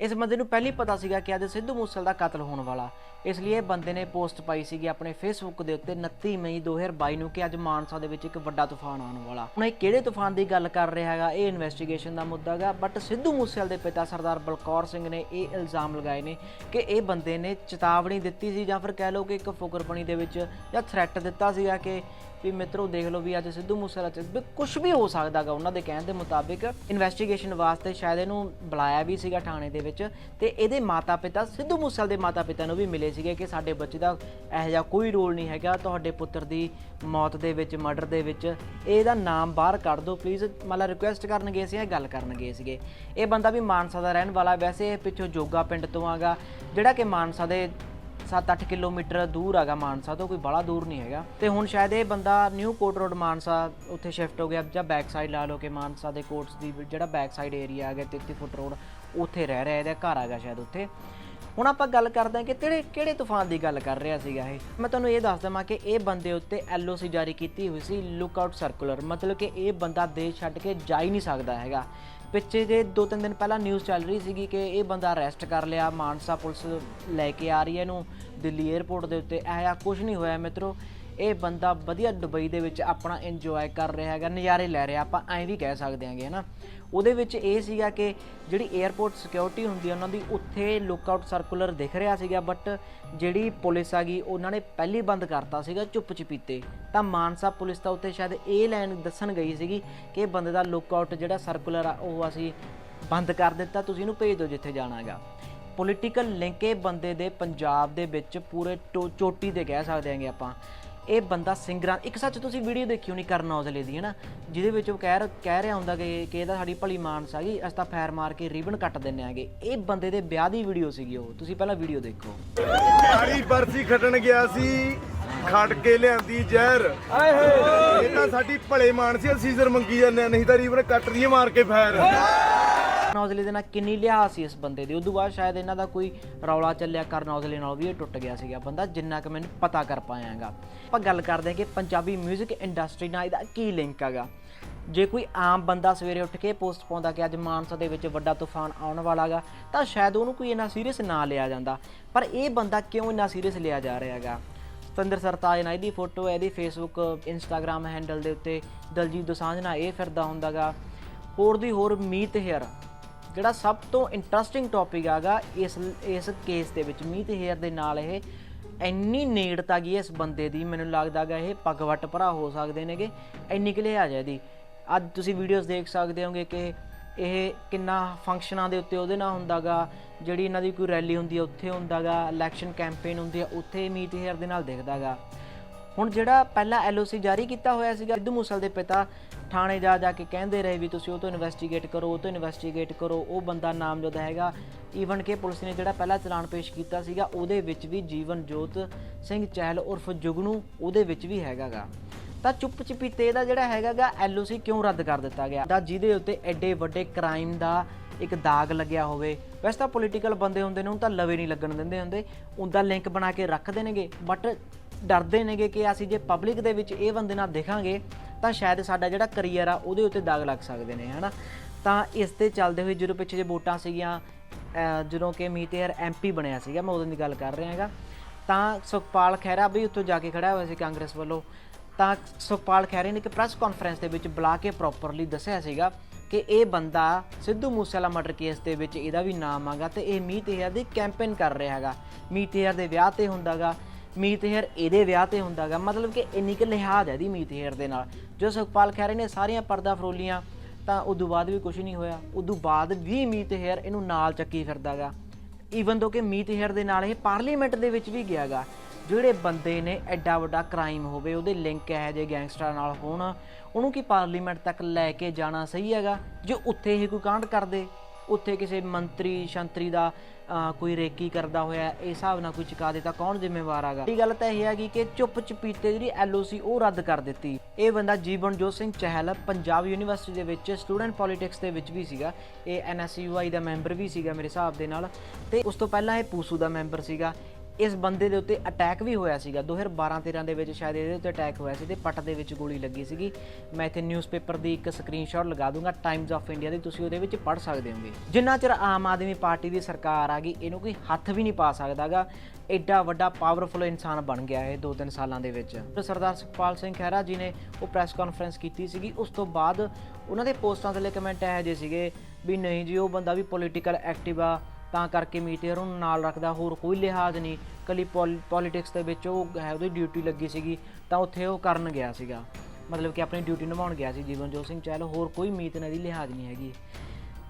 ਇਸ ਬੰਦੇ ਨੂੰ ਪਹਿਲੀ ਪਤਾ ਸੀਗਾ ਕਿ ਅੱਜ ਸਿੱਧੂ ਮੂਸੇਵਾਲਾ ਦਾ ਕਤਲ ਹੋਣ ਵਾਲਾ। ਇਸ ਲਈ ਇਹ ਬੰਦੇ ਨੇ ਪੋਸਟ ਪਾਈ ਸੀਗੀ ਆਪਣੇ ਫੇਸਬੁੱਕ ਦੇ ਉੱਤੇ 29 ਮਈ 2022 ਨੂੰ ਕਿ ਅੱਜ ਮਾਨਸਾ ਦੇ ਵਿੱਚ ਇੱਕ ਵੱਡਾ ਤੂਫਾਨ ਆਉਣ ਵਾਲਾ। ਹੁਣ ਇਹ ਕਿਹੜੇ ਤੂਫਾਨ ਦੀ ਗੱਲ ਕਰ ਰਿਹਾ ਹੈਗਾ, ਇਹ ਇਨਵੈਸਟੀਗੇਸ਼ਨ ਦਾ ਮੁੱਦਾ ਹੈਗਾ ਬਟ ਸਿੱਧੂ ਮੂਸੇਵਾਲੇ ਦੇ ਪਿਤਾ ਸਰਦਾਰ ਬਲਕੌਰ ਸਿੰਘ ਨੇ ਇਹ ਇਲਜ਼ਾਮ ਲਗਾਏ ਨੇ ਕਿ ਇਹ ਬੰਦੇ ਨੇ ਚੇਤਾਵਨੀ ਦਿੱਤੀ ਸੀ ਜਾਂ ਫਿਰ ਕਹਿ ਲਓ ਕਿ ਇੱਕ ਫੁਕਰਪਣੀ ਦੇ ਵਿੱਚ ਜਾਂ ਥ੍ਰੈਟ ਦਿੱਤਾ ਸੀਗਾ ਕਿ ਵੀ ਮਿੱਤਰੋ ਦੇਖ ਲਓ ਵੀ ਅੱਜ ਸਿੱਧੂ ਮੂਸੇਵਾਲਾ ਚ ਵੀ ਕੁਝ ਵੀ ਹੋ ਸਕਦਾਗਾ ਉਹਨਾਂ ਦੇ ਕਹਿਣ ਦੇ ਮੁਤਾਬਿਕ ਇਨਵੈਸਟੀਗੇਸ਼ਨ ਵਾਸਤੇ ਸ਼ਾਇਦ ਇਹਨੂੰ ਬੁਲਾਇਆ ਵੀ ਸੀਗਾ ਥਾਣੇ ਦੇ ਵਿੱਚ ਤੇ ਇਹਦੇ ਮਾਤਾ-ਪਿਤਾ, ਸਿੱਧੂ ਮੂਸੇਵਾਲੇ ਦੇ ਮਾਤਾ-ਪਿਤਾ ਨੂੰ ਵੀ ਮਿਲੇ ਸੀਗੇ ਕਿ ਸਾਡੇ ਬੱਚੇ ਦਾ ਇਹੋ ਜਿਹਾ ਕੋਈ ਰੋਲ ਨਹੀਂ ਹੈਗਾ, ਤੁਹਾਡੇ ਪੁੱਤਰ ਦੀ ਮੌਤ ਦੇ ਵਿੱਚ, ਮਰਡਰ ਦੇ ਵਿੱਚ, ਇਹਦਾ ਨਾਮ ਬਾਹਰ ਕੱਢ ਦਿਓ ਪਲੀਜ਼ ਮਤਲਬ ਰਿਕੁਐਸਟ ਕਰਨ ਗਏ ਸੀ ਇਹ ਗੱਲ ਕਰਨ ਗਏ ਸੀਗੇ। ਇਹ ਬੰਦਾ ਵੀ ਮਾਨਸਾ ਦਾ ਰਹਿਣ ਵਾਲਾ, ਵੈਸੇ ਇਹ ਪਿੱਛੋਂ ਜੋਗਾ ਪਿੰਡ ਤੋਂ ਆਗਾ, ਜਿਹੜਾ ਕਿ ਮਾਨਸਾ ਦੇ 7-8 ਕਿਲੋਮੀਟਰ ਦੂਰ ਹੈਗਾ ਮਾਨਸਾ ਤੋਂ, ਕੋਈ ਬੜਾ ਦੂਰ ਨਹੀਂ ਹੈਗਾ। ਤੇ ਹੁਣ ਸ਼ਾਇਦ ਇਹ ਬੰਦਾ ਨਿਊ ਕੋਟ ਰੋਡ ਮਾਨਸਾ ਉੱਥੇ ਸ਼ਿਫਟ ਹੋ ਗਿਆ, ਜਾਂ ਬੈਕ ਸਾਈਡ ਲਾ ਲਓ ਕਿ ਮਾਨਸਾ ਦੇ ਕੋਟਸ ਦੀ ਜਿਹੜਾ ਬੈਕ ਸਾਈਡ ਏਰੀਆ ਹੈਗਾ 33 ਫੁੱਟ ਰੋਡ ਉੱਥੇ ਰਹਿ ਰਿਹਾ, ਇਹਦਾ ਘਰ ਹੈਗਾ ਸ਼ਾਇਦ ਉੱਥੇ। ਹੁਣ ਆਪਾਂ ਗੱਲ ਕਰਦੇ ਹਾਂ ਕਿ ਕਿਹੜੇ ਕਿਹੜੇ ਤੂਫਾਨ ਦੀ ਗੱਲ ਕਰ ਰਿਹਾ ਸੀਗਾ ਇਹ? ਮੈਂ ਤੁਹਾਨੂੰ ਇਹ ਦੱਸ ਦਵਾਂ ਕਿ ਇਹ ਬੰਦੇ ਉੱਤੇ ਐਲਓਸੀ ਜਾਰੀ ਕੀਤੀ ਹੋਈ ਸੀ ਲੁੱਕ ਆਊਟ ਸਰਕੂਲਰ ਮਤਲਬ ਕਿ ਇਹ ਬੰਦਾ ਦੇਸ਼ ਛੱਡ ਕੇ ਜਾ ਹੀ ਨਹੀਂ ਸਕਦਾ ਹੈਗਾ। ਪਿੱਛੇ ਜੇ ਦੋ ਤਿੰਨ ਦਿਨ ਪਹਿਲਾਂ ਨਿਊਜ਼ ਚੱਲ ਰਹੀ ਸੀਗੀ ਕਿ ਇਹ ਬੰਦਾ ਅਰੈਸਟ ਕਰ ਲਿਆ, ਮਾਨਸਾ ਪੁਲਿਸ ਲੈ ਕੇ ਆ ਰਹੀ ਹੈ ਇਹਨੂੰ, ਦਿੱਲੀ 에ਅਰਪੋਰਟ ਦੇ ਉੱਤੇ। ਇਹ ਜਿਹਾ ਕੁਝ ਨਹੀਂ ਹੋਇਆ ਮਿੱਤਰੋ। ਇਹ ਬੰਦਾ ਵਧੀਆ ਦੁਬਈ ਦੇ ਵਿੱਚ ਆਪਣਾ ਇੰਜੋਏ ਕਰ ਰਿਹਾ ਹੈਗਾ, ਨਜ਼ਾਰੇ ਲੈ ਰਿਹਾ, ਆਪਾਂ ਐਂ ਵੀ ਕਹਿ ਸਕਦੇ ਹਾਂਗੇ, ਹਨਾ? ਉਹਦੇ ਵਿੱਚ ਇਹ ਸੀਗਾ ਕਿ ਜਿਹੜੀ 에ਅਰਪੋਰਟ ਸਿਕਿਉਰਿਟੀ ਹੁੰਦੀ ਹੈ ਉਹਨਾਂ ਦੀ ਉੱਥੇ ਲੁੱਕਆਊਟ ਸਰਕੂਲਰ ਦਿਖ ਰਿਹਾ ਸੀਗਾ ਬਟ ਜਿਹੜੀ ਪੁਲਿਸ ਆ ਗਈ, ਉਹਨਾਂ ਨੇ ਪਹਿਲੀ ਬੰਦ ਕਰਤਾ ਸੀਗਾ ਚੁੱਪ ਚਪੀਤੇ ਤਾਂ ਮਾਨਸਾ ਪੁਲਿਸ ਤਾਂ ਉੱਥੇ ਸ਼ਾਇਦ ਇਹ ਲਾਈਨ ਦੱਸਣ ਗਈ ਸੀਗੀ ਕਿ ਇਹ ਬੰਦੇ ਦਾ ਲੁੱਕਆਊਟ ਜਿਹੜਾ ਸਰਕੂਲਰ ਆ, ਉਹ ਅਸੀਂ ਬੰਦ ਕਰ ਦਿੱਤਾ, ਤੁਸੀਂ ਇਹਨੂੰ ਭੇਜ ਦਿਓ ਜਿੱਥੇ ਜਾਣਾ ਹੈਗਾ। ਪੋਲੀਟੀਕਲ ਲਿੰਕ ਇਹ ਬੰਦੇ ਦੇ ਪੰਜਾਬ ਦੇ ਵਿੱਚ ਪੂਰੇ ਟੋ- ਚੋਟੀ ਤੇ ਕਹਿ ਸਕਦੇ ਹਾਂਗੇ ਆਪਾਂ। ਇਹ ਬੰਦਾ ਸਿੰਗਰਾਂ ਇੱਕ ਸੱਚ ਤੁਸੀਂ ਵੀਡੀਓ ਦੇਖੀ ਹੋਣੀ ਕਰਨ ਔਜਲੇ ਦੀ ਹੈ ਨਾ ਜਿਹਦੇ ਵਿੱਚ ਉਹ ਕਹਿ ਕਹਿ ਰਿਹਾ ਹੁੰਦਾ ਕਿ ਕਿ ਇਹਦਾ ਸਾਡੀ ਭਲੀ ਮਾਨਸ ਹੈਗੀ ਅਸੀਂ ਤਾਂ ਫੈਰ ਮਾਰ ਕੇ ਰਿਬਨ ਕੱਟ ਦਿੰਨੇ ਆਂਗੇ। ਇਹ ਬੰਦੇ ਦੇ ਵਿਆਹ ਦੀ ਵੀਡੀਓ ਸੀਗੀ ਉਹ ਤੁਸੀਂ ਪਹਿਲਾਂ ਵੀਡੀਓ ਦੇਖੋ। ਕਾਲੀ ਬਰਸੀ ਖੱਟਣ ਗਿਆ ਸੀ ਖੱਟ ਕੇ ਲਿਆਂਦੀ ਜ਼ਹਿਰ। ਇਹ ਤਾਂ ਸਾਡੀ ਭਲੇ ਮਾਨ ਸੀ ਸੀਜ਼ਰ ਮੰਗੀ ਜਾਂਦੇ ਆ, ਨਹੀਂ ਤਾਂ ਰੀਵਨ ਕੱਟ ਰਹੀ ਮਾਰ ਕੇ ਫੈਰ। ਕਰਨ ਔਜਲੇ ਦੇ ਨਾਲ ਕਿੰਨੀ ਲਿਹਾਜ਼ ਸੀ ਇਸ ਬੰਦੇ ਦੀ? ਉਦੋਂ ਬਾਅਦ ਸ਼ਾਇਦ ਇਹਨਾਂ ਦਾ ਕੋਈ ਰੌਲਾ ਚੱਲਿਆ ਕਰਨ ਔਜਲੇ ਨਾਲ ਵੀ, ਇਹ ਟੁੱਟ ਗਿਆ ਸੀਗਾ ਬੰਦਾ, ਜਿੰਨਾ ਕਿ ਮੈਨੂੰ ਪਤਾ ਕਰ ਪਾਇਆਗਾ। ਆਪਾਂ ਗੱਲ ਕਰਦੇ ਹਾਂ ਕਿ ਪੰਜਾਬੀ 뮤직 ਇੰਡਸਟਰੀ ਨਾਲ ਇਹਦਾ ਕੀ ਲਿੰਕ ਹੈਗਾ? ਜੇ ਕੋਈ ਆਮ ਬੰਦਾ ਸਵੇਰੇ ਉੱਠ ਕੇ ਪੋਸਟ ਪਾਉਂਦਾ ਕਿ ਅੱਜ ਮਾਨਸਾ ਦੇ ਵਿੱਚ ਵੱਡਾ ਤੂਫਾਨ ਆਉਣ ਵਾਲਾਗਾ ਤਾਂ ਸ਼ਾਇਦ ਉਹਨੂੰ ਕੋਈ ਇੰਨਾ ਸੀਰੀਅਸ ਨਾ ਲਿਆ ਜਾਂਦਾ। ਪਰ ਇਹ ਬੰਦਾ ਕਿਉਂ ਇੰਨਾ ਸੀਰੀਅਸ ਲਿਆ ਜਾ ਰਿਹਾ ਹੈਗਾ ਸਤਿੰਦਰ ਸਰਤਾਜ ਨਾਲ ਇਹਦੀ ਫੋਟੋ ਹੈ, ਇਹਦੀ ਫੇਸਬੁੱਕ ਇੰਸਟਾਗ੍ਰam ਹੈਂਡਲ ਦੇ ਉੱਤੇ ਦਲਜੀਤ ਦੋਸਾਂਝ ਨਾਲ ਇਹ ਫਿਰਦਾ ਹੁੰਦਾਗਾ ਹੋਰ ਦੀ ਹੋਰ ਮੀਤ ਹੇਅਰ ਜਿਹੜਾ ਸਭ ਤੋਂ ਇੰਟਰਸਟਿੰਗ ਟੌਪਿਕ ਆਗਾ, ਇਸ ਇਸ ਕੇਸ ਦੇ ਵਿੱਚ, ਮੀਤ ਹੇਅਰ ਦੇ ਨਾਲ ਇਹ ਇੰਨੀ ਨੇੜਤਾ ਗਈ ਇਸ ਬੰਦੇ ਦੀ, ਮੈਨੂੰ ਲੱਗਦਾਗਾ ਇਹ ਪਗਵਟ ਭਰਾ ਹੋ ਸਕਦੇ ਨੇਗੇ, ਇੰਨੀ ਕਿ ਲਿਆ ਜਾਇਦੀ ਅੱਜ ਤੁਸੀਂ ਵੀਡੀਓਜ਼ ਦੇਖ ਸਕਦੇ ਹੋਗੇ ਕਿ ਇਹ ਕਿੰਨਾ ਫੰਕਸ਼ਨਾਂ ਦੇ ਉੱਤੇ ਉਹਦੇ ਨਾਲ ਹੁੰਦਾਗਾ ਜਿਹੜੀ ਇਹਨਾਂ ਦੀ ਕੋਈ ਰੈਲੀ ਹੁੰਦੀ ਹੈ ਉੱਥੇ ਹੁੰਦਾਗਾ ਇਲੈਕਸ਼ਨ ਕੈਂਪੇਨ ਹੁੰਦੀ ਹੈ ਉੱਥੇ ਮੀਤ ਹੇਅਰ ਦੇ ਨਾਲ ਦਿਖਦਾਗਾ ਹੁਣ ਜਿਹੜਾ ਪਹਿਲਾ ਐਲਓਸੀ ਜਾਰੀ ਕੀਤਾ ਹੋਇਆ ਸੀਗਾ, ਸਿੱਧੂ ਮੂਸਲ ਦੇ ਪਿਤਾ ਥਾਣੇ ਜਾ ਜਾ ਕੇ ਕਹਿੰਦੇ ਰਹੇ ਵੀ ਤੁਸੀਂ ਉਹ ਤੋਂ ਇਨਵੈਸਟੀਗੇਟ ਕਰੋ, ਉਹ ਤੋਂ ਇਨਵੈਸਟੀਗੇਟ ਕਰੋ, ਉਹ ਬੰਦਾ ਨਾਮਜ਼ਦ ਹੈਗਾ। ਈਵਨ ਕਿ ਪੁਲਿਸ ਨੇ ਜਿਹੜਾ ਪਹਿਲਾ ਚਲਾਨ ਪੇਸ਼ ਕੀਤਾ ਸੀਗਾ, ਉਹਦੇ ਵਿੱਚ ਵੀ ਜੀਵਨ ਜੋਤ ਸਿੰਘ ਚਹਿਲ ਉਰਫ ਜੁਗਨੂ ਉਹਦੇ ਵਿੱਚ ਵੀ ਹੈਗਾਗਾ। ਤਾਂ ਚੁੱਪ ਚਪੀਤੇ ਦਾ ਜਿਹੜਾ ਹੈਗਾਗਾ ਐਲਓਸੀ ਕਿਉਂ ਰੱਦ ਕਰ ਦਿੱਤਾ ਗਿਆ? ਦਾ ਜਿਹਦੇ ਉੱਤੇ ਐਡੇ ਵੱਡੇ ਕ੍ਰਾਈਮ ਦਾ ਇੱਕ ਦਾਗ ਲੱਗਿਆ ਹੋਵੇ। ਵੈਸੇ ਤਾਂ ਪੋਲੀਟੀਕਲ ਬੰਦੇ ਹੁੰਦੇ ਨੇ ਉਹ ਤਾਂ ਲਵੇ ਨਹੀਂ ਲੱਗਣ ਦਿੰਦੇ ਹੁੰਦੇ। ਉਹਦਾ ਲਿੰਕ ਬਣਾ ਕੇ ਰੱਖ ਦੇਣਗੇ। ਬਟ ਡਰਦੇ ਨੇਗੇ ਕਿ ਅਸੀਂ ਜੇ ਪਬਲਿਕ ਦੇ ਵਿੱਚ ਇਹ ਬੰਦੇ ਨਾਲ ਦਿਖਾਂਗੇ, ਤਾਂ ਸ਼ਾਇਦ ਸਾਡਾ ਜਿਹੜਾ ਕਰੀਅਰ ਆ, ਉਹਦੇ ਉੱਤੇ ਦਾਗ ਲੱਗ ਸਕਦੇ ਨੇ, ਹਨਾ? ਤਾਂ ਇਸ ਤੇ ਚੱਲਦੇ ਹੋਏ ਜਦੋਂ ਪਿੱਛੇ ਜੇ ਵੋਟਾਂ ਸੀਗੀਆਂ ਜਦੋਂ ਕਿ ਮੀਤੇਰ ਐਮਪੀ ਬਣਿਆ ਸੀਗਾ, ਮੈਂ ਉਦੋਂ ਦੀ ਗੱਲ ਕਰ ਰਿਹਾ ਹੈਗਾ। ਤਾਂ ਸੁਖਪਾਲ ਖਹਿਰਾ ਵੀ ਉੱਥੋਂ ਜਾ ਕੇ ਖੜਾ ਹੋਇਆ ਸੀ ਕਾਂਗਰਸ ਵੱਲੋਂ। ਤਾਂ ਸੁਖਪਾਲ ਖਹਿਰੇ ਨੇ ਇੱਕ ਪ੍ਰੈਸ ਕਾਨਫਰੰਸ ਦੇ ਵਿੱਚ ਬੁਲਾ ਕੇ ਪ੍ਰੋਪਰਲੀ ਦੱਸਿਆ ਸੀਗਾ ਕਿ ਇਹ ਬੰਦਾ ਸਿੱਧੂ ਮੂਸੇਵਾਲਾ ਮਰਡਰ ਕੇਸ ਦੇ ਵਿੱਚ ਇਹਦਾ ਵੀ ਨਾਮ ਆਗਾ ਤੇ ਇਹ ਮੀਤ ਹੇਅਰ ਦੀ ਕੈਂਪੇਨ ਕਰ ਰਿਹਾ ਹੈਗਾ। ਮੀਤ ਦੇ ਵਿਆਹ ਤੇ ਹੁੰਦਾਗਾ। ਮੀਤ ਹੇਅਰ ਇਹਦੇ ਵਿਆਹ ਤੇ ਹੁੰਦਾਗਾ। ਮਤਲਬ ਕਿ ਇੰਨੀ ਕਿ ਲਿਹਾਜ਼ ਹੈ ਦੀ ਮੀਤ ਹੇਅਰ ਦੇ ਨਾਲ। ਜੋ ਸੁਖਪਾਲ ਖਹਿਰੇ ਨੇ ਸਾਰੀਆਂ ਪਰਦਾ ਫਰੋਲੀਆਂ, ਤਾਂ ਉਦੋਂ ਬਾਅਦ ਵੀ ਕੁਝ ਨਹੀਂ ਹੋਇਆ। ਉਦੋਂ ਬਾਅਦ ਵੀ ਮੀਤ ਹੇਅਰ ਇਹਨੂੰ ਨਾਲ ਚੱਕੀ ਫਿਰਦਾਗਾ। ਈਵਨ ਦੋ ਕਿ ਮੀਤ ਹੇਅਰ ਦੇ ਨਾਲ ਇਹ ਪਾਰਲੀਮੈਂਟ ਦੇ ਵਿੱਚ ਵੀ ਗਿਆਗਾ। ਜਿਹੜੇ ਬੰਦੇ ਨੇ ਐਡਾ ਵੱਡਾ ਕ੍ਰਾਈਮ ਹੋਵੇ, ਉਹਦੇ ਲਿੰਕ ਹੈ ਜੇ ਗੈਂਗਸਟਰ ਨਾਲ ਹੋਣ, ਉਹਨੂੰ ਕੀ ਪਾਰਲੀਮੈਂਟ ਤੱਕ ਲੈ ਕੇ ਜਾਣਾ ਸਹੀ ਹੈਗਾ? ਜੇ ਉੱਥੇ ਹੀ ਕੋਈ ਕਾਂਡ ਕਰਦੇ ਉੱਥੇ ਕਿਸੇ ਮੰਤਰੀ ਸ਼ੰਤਰੀ ਦਾ ਕੋਈ ਰੇਕੀ ਕਰਦਾ ਹੋਇਆ, ਇਹ ਹਿਸਾਬ ਨਾਲ ਕੋਈ ਚੁਕਾ ਦਿੱਤਾ, ਕੌਣ ਜ਼ਿੰਮੇਵਾਰ ਹੈਗਾ? ਇਹ ਗੱਲ ਤਾਂ ਇਹ ਹੈਗੀ ਕਿ ਚੁੱਪ ਚਪੀਤੇ ਜਿਹੜੀ ਐਲਓਸੀ ਉਹ ਰੱਦ ਕਰ ਦਿੱਤੀ। ਇਹ ਬੰਦਾ ਜੀਵਨਜੋਤ ਸਿੰਘ ਚਹਿਲ, ਪੰਜਾਬ ਯੂਨੀਵਰਸਿਟੀ ਦੇ ਵਿੱਚ ਸਟੂਡੈਂਟ ਪੋਲਿਟਿਕਸ ਦੇ ਵਿੱਚ ਵੀ ਸੀਗਾ। ਇਹ ਐਨਐਸਯੂਆਈ ਦਾ ਮੈਂਬਰ ਵੀ ਸੀਗਾ ਮੇਰੇ ਹਿਸਾਬ ਦੇ ਨਾਲ। ਤੇ ਉਸ ਤੋਂ ਪਹਿਲਾਂ ਇਹ ਪੂਸੂ ਦਾ ਮੈਂਬਰ ਸੀਗਾ। ਇਸ ਬੰਦੇ ਦੇ ਉੱਤੇ ਅਟੈਕ ਵੀ ਹੋਇਆ ਸੀਗਾ। 2012-13 ਦੇ ਵਿੱਚ ਸ਼ਾਇਦ ਇਹਦੇ ਉੱਤੇ ਅਟੈਕ ਹੋਇਆ ਸੀ ਤੇ ਪੱਟ ਦੇ ਵਿੱਚ ਗੋਲੀ ਲੱਗੀ ਸੀਗੀ। ਮੈਂ ਇੱਥੇ ਨਿਊਜ਼ਪੇਪਰ ਦੀ ਇੱਕ ਸਕਰੀਨਸ਼ਾਟ ਲਗਾ ਦੂੰਗਾ ਟਾਈਮਸ ਆਫ ਇੰਡੀਆ ਦੀ, ਤੁਸੀਂ ਉਹਦੇ ਵਿੱਚ ਪੜ੍ਹ ਸਕਦੇ ਹੋਗੇ। ਜਿੰਨਾ ਚਿਰ ਆਮ ਆਦਮੀ ਪਾਰਟੀ ਦੀ ਸਰਕਾਰ ਆ ਗਈ, ਇਹਨੂੰ ਕੋਈ ਹੱਥ ਵੀ ਨਹੀਂ ਪਾ ਸਕਦਾਗਾ। ਐਡਾ ਵੱਡਾ ਪਾਵਰਫੁਲ ਇਨਸਾਨ ਬਣ ਗਿਆ ਇਹ 2-3 ਸਾਲਾਂ ਦੇ ਵਿੱਚ। ਸਰਦਾਰ ਸੁਖਪਾਲ ਸਿੰਘ ਖਹਿਰਾ ਜੀ ਨੇ ਉਹ ਪ੍ਰੈਸ ਕਾਨਫਰੰਸ ਕੀਤੀ ਸੀਗੀ। ਉਸ ਤੋਂ ਬਾਅਦ ਉਹਨਾਂ ਦੇ ਪੋਸਟਾਂ ਥੱਲੇ ਕਮੈਂਟ ਇਹੋ ਜਿਹੇ ਸੀਗੇ ਵੀ ਨਹੀਂ ਜੀ, ਉਹ ਬੰਦਾ ਵੀ ਪੋਲੀਟੀਕਲ ਐਕਟਿਵ ਆ। ਤਾਂ ਕਰਕੇ ਮੀਟੇਅਰ ਨੂੰ ਨਾਲ ਰੱਖਦਾ, ਹੋਰ ਕੋਈ ਲਿਹਾਜ਼ ਨਹੀਂ। ਕੱਲੀ ਪੋਲਿਟਿਕਸ ਦੇ ਵਿੱਚ ਉਹ ਹੈ, ਉਹਦੀ ਡਿਊਟੀ ਲੱਗੀ ਸੀਗੀ, ਤਾਂ ਉੱਥੇ ਉਹ ਕਰਨ ਗਿਆ ਸੀਗਾ। ਮਤਲਬ ਕਿ ਆਪਣੀ ਡਿਊਟੀ ਨਿਭਾਉਣ ਗਿਆ ਸੀ, ਜੀਵਨਜੋਤ ਸਿੰਘ ਚਹਿਲ, ਹੋਰ ਕੋਈ ਮੀਤ ਇਹਨਾਂ ਲਿਹਾਜ਼ ਨਹੀਂ ਹੈਗੀ।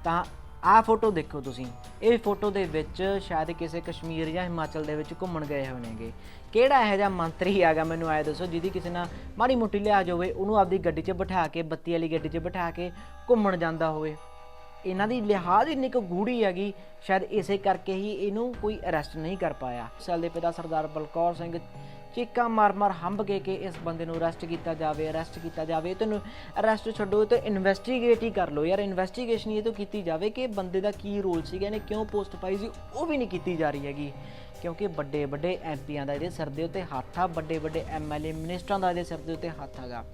ਤਾਂ ਆਹ ਫੋਟੋ ਦੇਖੋ ਤੁਸੀਂ। ਇਹ ਫੋਟੋ ਦੇ ਵਿੱਚ ਸ਼ਾਇਦ ਕਿਸੇ ਕਸ਼ਮੀਰ ਜਾਂ ਹਿਮਾਚਲ ਦੇ ਵਿੱਚ ਘੁੰਮਣ ਗਏ ਹੋਏ ਨੇਗੇ ਕਿਹੜਾ ਇਹੋ ਜਿਹਾ ਮੰਤਰੀ ਹੈਗਾ ਮੈਨੂੰ ਆਏ ਦੱਸੋ, ਜਿਹਦੀ ਕਿਸੇ ਨਾਲ ਮਾੜੀ ਮੋਟੀ ਲਿਹਾਜ਼ ਹੋਵੇ, ਉਹਨੂੰ ਆਪਦੀ ਗੱਡੀ 'ਚ ਬਿਠਾ ਕੇ, ਬੱਤੀ ਵਾਲੀ ਗੱਡੀ 'ਚ ਬਿਠਾ ਕੇ ਘੁੰਮਣ ਜਾਂਦਾ ਹੋਵੇ। ਇਹਨਾਂ ਦੀ ਲਿਹਾਜ਼ ਇੰਨੀ ਕੁ ਗੂੜੀ ਹੈਗੀ, ਸ਼ਾਇਦ ਇਸੇ ਕਰਕੇ ਹੀ ਇਹਨੂੰ ਕੋਈ ਅਰੈਸਟ ਨਹੀਂ ਕਰ ਪਾਇਆ। ਸੈਲ ਦੇ ਪਿਤਾ ਸਰਦਾਰ ਬਲਕੌਰ ਸਿੰਘ ਚੀਕਾਂ ਮਾਰ-ਮਾਰ ਹੰਬ ਕੇ ਕਿ ਇਸ ਬੰਦੇ ਨੂੰ ਅਰੈਸਟ ਕੀਤਾ ਜਾਵੇ ਅਰੈਸਟ ਕੀਤਾ ਜਾਵੇ, ਤੈਨੂੰ ਅਰੈਸਟ ਛੱਡੋ, ਤੇ ਇਨਵੈਸਟੀਗੇਟ ਹੀ ਕਰ ਲਓ ਯਾਰ। ਇਨਵੈਸਟੀਗੇਸ਼ਨ ਇਹ ਤੋਂ ਕੀਤੀ ਜਾਵੇ ਕਿ ਬੰਦੇ ਦਾ ਕੀ ਰੋਲ ਸੀਗਾ ਇਹਨੇ ਕਿਉਂ ਪੋਸਟ ਪਾਈ ਸੀ, ਉਹ ਵੀ ਨਹੀਂ ਕੀਤੀ ਜਾ ਰਹੀ ਹੈਗੀ। ਕਿਉਂਕਿ ਵੱਡੇ ਵੱਡੇ ਐਮਪੀਆਂ ਦਾ ਇਹਦੇ ਸਿਰ ਦੇ ਉੱਤੇ ਹੱਥ ਆ, ਵੱਡੇ ਵੱਡੇ ਐਮਐਲਏ ਮਿਨਿਸਟਰਾਂ ਦਾ ਇਹਦੇ ਸਿਰ ਦੇ ਉੱਤੇ ਹੱਥ ਹੈਗਾ।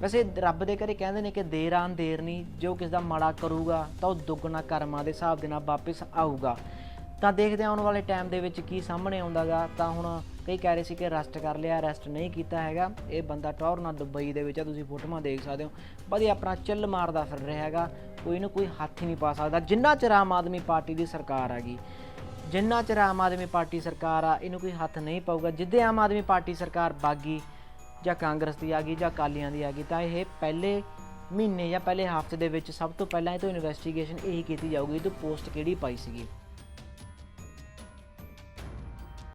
ਵੈਸੇ ਰੱਬ ਦੇ ਘਰੇ ਕਹਿੰਦੇ ਨੇ ਕਿ ਦੇਰ ਆਨ ਦੇਰ ਨਹੀਂ, ਜੋ ਕਿਸ ਦਾ ਮਾੜਾ ਕਰੂਗਾ ਤਾਂ ਉਹ ਦੁੱਗਣਾ ਕਰਮਾਂ ਦੇ ਹਿਸਾਬ ਦੇ ਨਾਲ ਵਾਪਸ ਆਊਗਾ। ਤਾਂ ਦੇਖਦੇ ਆਉਣ ਵਾਲੇ ਟਾਈਮ ਦੇ ਵਿੱਚ ਕੀ ਸਾਹਮਣੇ ਆਉਂਦਾਗਾ। ਤਾਂ ਹੁਣ ਕਈ ਕਹਿ ਰਹੇ ਸੀ ਕਿ ਰੈਸਟ ਕਰ ਲਿਆ ਰੈਸਟ ਨਹੀਂ ਕੀਤਾ ਹੈਗਾ। ਇਹ ਬੰਦਾ ਟੌਰ ਨਾਲ ਦੁਬਈ ਦੇ ਵਿੱਚ ਆ, ਤੁਸੀਂ ਫੋਟੋਆਂ ਦੇਖ ਸਕਦੇ ਹੋ। ਵਧੀਆ ਆਪਣਾ ਚਿੱਲ ਮਾਰਦਾ ਫਿਰ ਰਿਹਾ ਹੈਗਾ। ਕੋਈ ਨੂੰ ਕੋਈ ਹੱਥ ਹੀ ਨਹੀਂ ਪਾ ਸਕਦਾ। ਜਿੰਨਾ ਚਿਰ ਆਮ ਆਦਮੀ ਪਾਰਟੀ ਦੀ ਸਰਕਾਰ ਹੈਗੀ ਜਿੰਨਾ ਚਿਰ ਆਮ ਆਦਮੀ ਪਾਰਟੀ ਸਰਕਾਰ ਆ, ਇਹਨੂੰ ਕੋਈ ਹੱਥ ਨਹੀਂ ਪਾਊਗਾ। ਜਿੱਦੇ ਆਮ ਆਦਮੀ ਪਾਰਟੀ ਸਰਕਾਰ ਬਾਗੀ ਜਾਂ ਕਾਂਗਰਸ ਦੀ ਆ ਗਈ ਜਾਂ ਅਕਾਲੀਆਂ ਦੀ ਆ ਗਈ, ਤਾਂ ਇਹ ਪਹਿਲੇ ਮਹੀਨੇ ਜਾਂ ਪਹਿਲੇ ਹਫ਼ਤੇ ਦੇ ਵਿੱਚ ਸਭ ਤੋਂ ਪਹਿਲਾਂ ਇਹ ਤੋਂ ਇਨਵੈਸਟੀਗੇਸ਼ਨ ਇਹੀ ਕੀਤੀ ਜਾਊਗੀ ਤੂੰ ਪੋਸਟ ਕਿਹੜੀ ਪਾਈ ਸੀਗੀ।